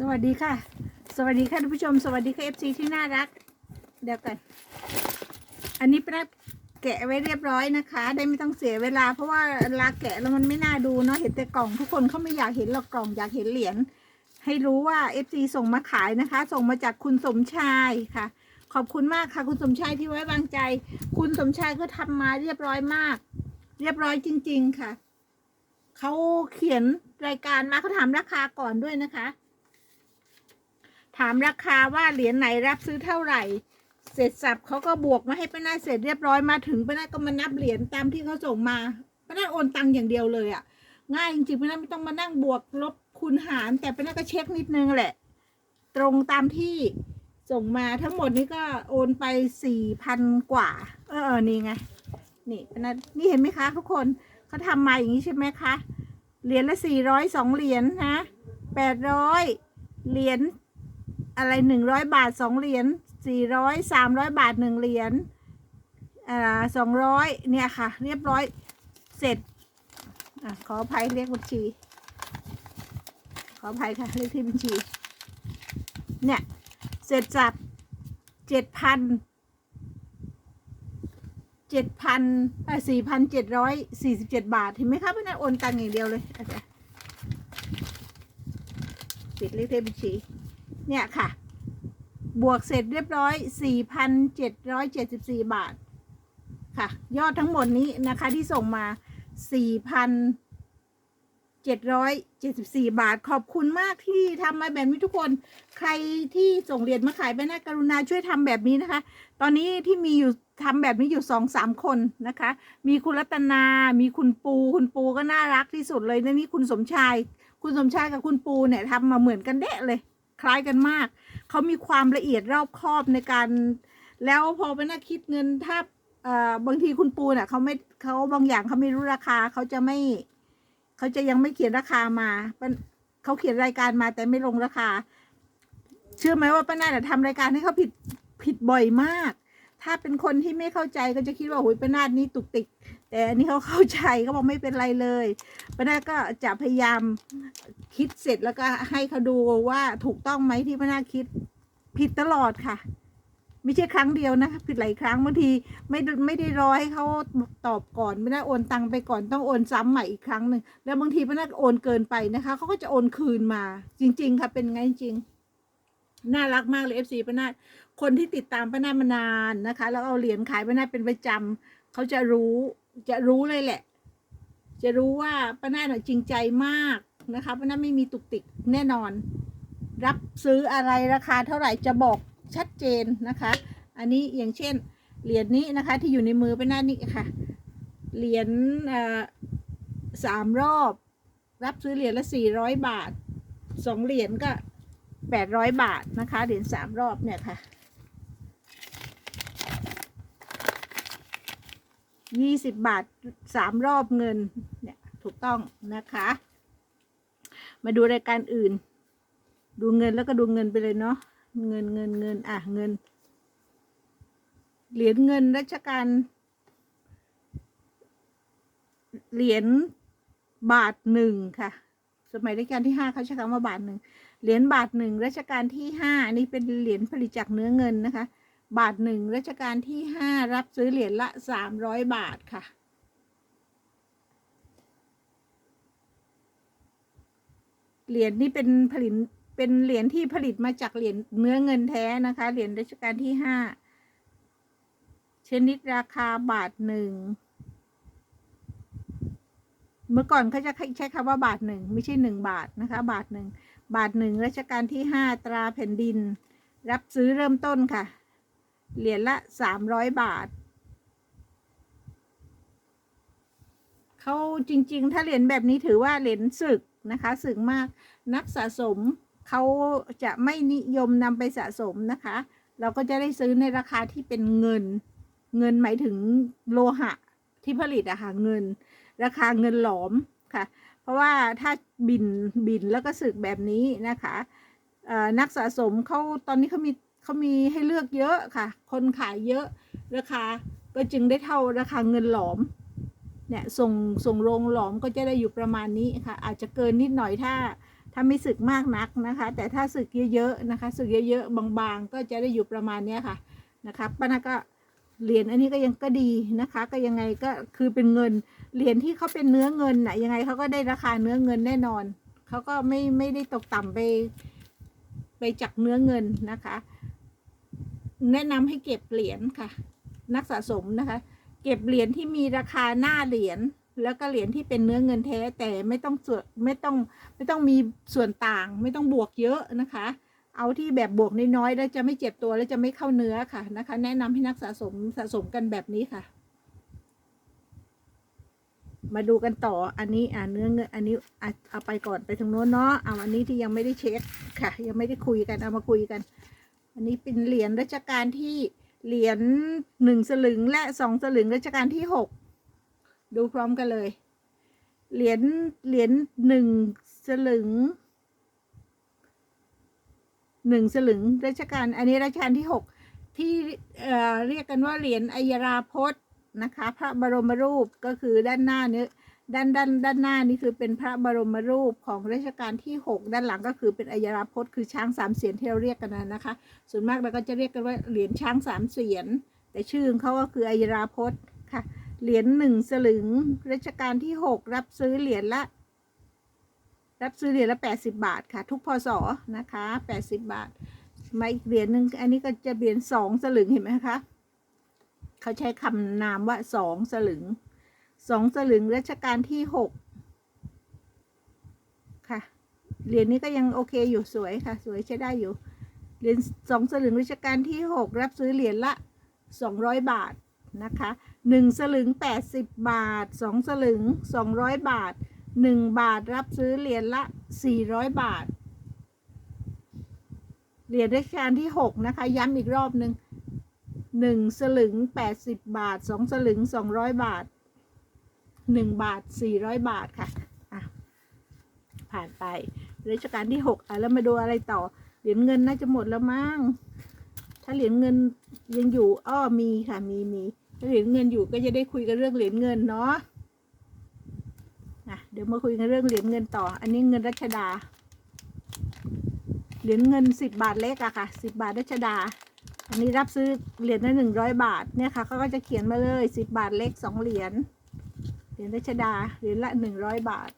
สวัสดีค่ะ สวัสดีค่ะท่านผู้ชม สวัสดีค่ะเอฟซีที่น่ารัก เดี๋ยวกันอันนี้ป้าแกะไว้เรียบร้อยนะคะ ได้ไม่ต้องเสียเวลา เพราะว่าเวลาแกะแล้วมันไม่น่าดูเนาะเห็นแต่กล่องทุกคนเขาไม่อยากเห็นหรอกกล่องอยากเห็นเหรียญให้รู้ว่าเอฟซีส่งมาขายนะคะ ส่งมาจากคุณสมชายค่ะ ขอบคุณมากค่ะ คุณสมชายที่ไว้วางใจ คุณสมชายก็ทำมาเรียบร้อยมาก เรียบร้อยจริง ๆ ค่ะเขาเขียนรายการมาเขาถามราคาก่อนด้วยนะคะ ถามราคาว่าเหรียญไหนรับซื้อเท่าไหร่ เสร็จสับเขาก็บวกมาให้ป้านาเสร็จเรียบร้อยมาถึงป้านาก็มานับเหรียญตามที่เขาส่งมาป้านาโอนตังค์อย่างเดียวเลยอะ่ะ ง่ายจริงๆป้านาไม่ต้องมานั่งบวกลบคูณหาร แต่ป้านาก็เช็คนิดนึงแหละ ตรงตามที่ส่งมาทั้งหมดนี้ก็โอนไปสี่พันกว่า เออเออนี่ไง นี่ป้านานี่เห็นไหมคะ ทุกคนเขาทำมาอย่างนี้ใช่ไหมคะ เหรียญละสี่ร้อยสองเหรียญนะแปดร้อยเหรียญ อะไรหนึ่งร้อยบาทสองเหรียญสี่ร้อยสามร้อยบาทหนึ่งเหรียญอ่าสองร้อยเนี่ยค่ะ เรียบร้อยเสร็จอะขออภัยเรียกบัญชี ขออภัยค่ะเรียกที่บัญชี เนี่ย เสร็จสับเจ็ดพันเจ็ดพันสี่พันเจ็ดร้อยสี่สิบเจ็ดบาทเห็นไหมคะพี่นัทโอนตังค์อย่างเดียวเลยอาจารย์ปิดเลขที่บัญชี เนี่ยค่ะ บวกเสร็จเรียบร้อย 4,774 บาท ค่ะ ยอดทั้งหมดนี้นะคะที่ส่งมา 4,774 บาท ขอบคุณมากที่ทำมาแบบนี้ทุกคน ใครที่ส่งเหรียญมาขายไปนะกรุณาช่วยทำแบบนี้นะคะ ตอนนี้ที่มีอยู่ทำแบบนี้อยู่สองสามคนนะคะ มีคุณรัตนา มีคุณปู คุณปูก็น่ารักที่สุดเลยนะนี่คุณสมชาย คุณสมชายกับคุณปูเนี่ยทำมาเหมือนกันเดะเลย คล้ายกันมาก เขามีความละเอียดรอบคอบในการ แล้วพอไปน่าคิดเงินถ้าเอ่อบางทีคุณปูน่ะเขาไม่เขาบางอย่างเขาไม่รู้ราคาเขาจะไม่เขาจะยังไม่เขียนราคามาเขาเขียนรายการมาแต่ไม่ลงราคา เชื่อไหมว่าป้าน่าทำรายการให้เขาผิดผิดบ่อยมาก ถ้าเป็นคนที่ไม่เข้าใจก็จะคิดว่าโอ้ยป้านาดนี่ตุกติก แต่อันนี้เขาเข้าใจเขาบอกไม่เป็นไรเลยป้านาก็จะพยายามคิดเสร็จแล้วก็ให้เขาดูว่าถูกต้องไหมที่พนาคิดผิดตลอดค่ะ ไม่ใช่ครั้งเดียวนะผิดหลายครั้งบางทีไม่ไม่ได้รอให้เขาตอบก่อนไม่ได้โอนตังไปก่อนต้องโอนซ้ำใหม่อีกครั้งหนึ่งแล้วบางทีพนักโอนเกินไปนะคะเขาก็จะโอนคืนมา จริง ๆ ค่ะเป็นไงจริง น่ารักมากเลยเอฟซีป้านาคนที่ติดตามป้านาดมานานนะคะ แล้วเอาเหรียญขายป้านาดเป็นประจำเขาจะรู้จะรู้เลยแหละ จะรู้ว่าป้านาดน่ะจริงใจมากนะคะป้านาดไม่มีตุกติกแน่นอน รับซื้ออะไรราคาเท่าไหร่จะบอกชัดเจนนะคะ อันนี้อย่างเช่นเหรียญนี้นะคะที่อยู่ในมือป้านาดนี่ค่ะเหรียญสามรอบ รับซื้อเหรียญละสี่ร้อยบาทสองเหรียญก็ แปดร้อยบาทนะคะเหรียญสามรอบเนี่ยค่ะยี่สิบบาทสามรอบเงินเนี่ยถูกต้องนะคะ มาดูรายการอื่น ดูเงินแล้วก็ดูเงินไปเลยเนาะเงินเงินเงินอะเงิน เหรียญเงินรัชกาลเหรียญบาทหนึ่งค่ะ สมัยรัชกาลที่ห้าเขาใช้คำว่าบาทหนึ่ง เหรียญบาทหนึ่งรัชกาลที่ห้าอันนี้เป็นเหรียญผลิตจากเนื้อเงินนะคะ บาทหนึ่งรัชกาลที่ห้ารับซื้อเหรียญละสามร้อยบาทค่ะ เหรียญนี่เป็นผลิตเป็นเหรียญที่ผลิตมาจากเหรียญเนื้อเงินแท้นะคะ เหรียญรัชกาลที่ห้าชนิดราคาบาทหนึ่ง เมื่อก่อนเขาจะใช้คำว่าบาทหนึ่งไม่ใช่หนึ่งบาทนะคะ บาทหนึ่ง บาทหนึ่งรัชกาลที่ห้าตราแผ่นดิน รับซื้อเริ่มต้นค่ะ เหรียญละสามร้อยบาท เขาจริง ๆ ถ้าเหรียญแบบนี้ถือว่าเหรียญศึกนะคะ ศึกมากนักสะสมเขาจะไม่นิยมนำไปสะสมนะคะ เราก็จะได้ซื้อในราคาที่เป็นเงิน เงินหมายถึงโลหะที่ผลิตอะค่ะเงิน ราคาเงินหลอมค่ะ เพราะว่าถ้าบินบินแล้วก็สึกแบบนี้นะคะนักสะสมเขาตอนนี้เขามีเขามีให้เลือกเยอะค่ะ คนขายเยอะราคาก็จึงได้เท่าราคาเงินหลอมเนี่ยส่งส่งโรงหลอมก็จะได้อยู่ประมาณนี้ค่ะ อาจจะเกินนิดหน่อยถ้าถ้าไม่สึกมากนักนะคะ แต่ถ้าสึกเยอะๆนะคะสึกเยอะๆบางๆ ก็จะได้อยู่ประมาณนี้ค่ะนะคะป้านาก็ เหรียญอันนี้ก็ยังก็ดีนะคะ ก็ยังไงก็คือเป็นเงินเหรียญที่เขาเป็นเนื้อเงินน่ะยังไงเขาก็ได้ราคาเนื้อเงินแน่นอนเขาก็ไม่ไม่ได้ตกต่ำไป ไปจากเนื้อเงินนะคะ แนะนำให้เก็บเหรียญค่ะ นักสะสมนะคะ เก็บเหรียญที่มีราคาหน้าเหรียญแล้วก็เหรียญที่เป็นเนื้อเงินแท้แต่ไม่ต้องส่วนไม่ต้องไม่ต้องมีส่วนต่าง ไม่ต้องบวกเยอะนะคะ เอาที่แบบบวกน้อยๆแล้วจะไม่เจ็บตัวแล้วจะไม่เข้าเนื้อค่ะนะคะ แนะนำให้นักสะสมสะสมกันแบบนี้ค่ะ มาดูกันต่ออันนี้อ่าเนื้อเงินอันนี้อะเอาไปก่อนไปทางโน้นเนาะเอาอันนี้ที่ยังไม่ได้เช็คค่ะ ยังไม่ได้คุยกันเอามาคุยกัน อันนี้เป็นเหรียญรัชกาลที่เหรียญหนึ่งสลึงและสองสลึงรัชกาลที่หกดูพร้อมกันเลย เหรียญเหรียญหนึ่งสลึง หนึ่งสลึงรัชกาลอันนี้รัชกาลที่หกที่เอ่อเรียกกันว่าเหรียญอัยราพจน์นะคะ พระบรมรูปก็คือด้านหน้าเนี้ด้านด้านด้านหน้านี่คือเป็นพระบรมรูปของรัชกาลที่หกด้านหลังก็คือเป็นอัยราพจน์คือช้างสามเสียนที่เราเรียกกันนะนะคะ ส่วนมากเราก็จะเรียกกันว่าเหรียญช้างสามเสียน แต่ชื่อของเขาก็คืออัยราพจน์ค่ะ เหรียญหนึ่งสลึงรัชกาลที่หกรับซื้อเหรียญละ รับซื้อเหรียญละแปดสิบาทค่ะ ทุกพศนะคะแปดสิบาท มาอีกเหรียญหนึ่งอันนี้ก็จะเหรียญสองสลึงเห็นไหมคะเขาใช้คำนามว่าสองสลึงสองสลึงรัชกาลที่หกค่ะเหรียญนี้ก็ยังโอเคอยู่สวยค่ะ สวยใช้ได้อยู่เหรียญสองสลึงรัชกาลที่หกรับซื้อเหรียญละสองร้อยบาทนะคะหนึ่งสลึงแปดสิบบาทสองสลึงสองร้อยบาท หนึ่งบาทรับซื้อเหรียญละสี่ร้อยบาท เหรียญรัชกาลที่หกนะคะ ย้ำอีกรอบหนึ่งหนึ่งสลึงแปดสิบบาทสองสลึงสองร้อยบาทหนึ่งบาทสี่ร้อยบาทค่ะอะผ่านไปรัชกาลที่หกอะ แล้วมาดูอะไรต่อ เหรียญเงินน่าจะหมดแล้วมั้ง ถ้าเหรียญเงินยังอยู่ อ้อ มีค่ะ มีมีถ้าเหรียญเงินอยู่ก็จะได้คุยกันเรื่องเหรียญเงินเนาะ เดี๋ยวมาคุยกันเรื่องเหรียญเงินต่อ อันนี้เงินรัชดา เหรียญเงินสิบบาทเล็กอะค่ะสิบบาทรัชดา อันนี้รับซื้อเหรียญละหนึ่งร้อยบาทเนี่ยค่ะเขาก็จะเขียนมาเลยสิบบาทเล็กสองเหรียญ เหรียญรัชดาเหรียญละหนึ่งร้อยบาท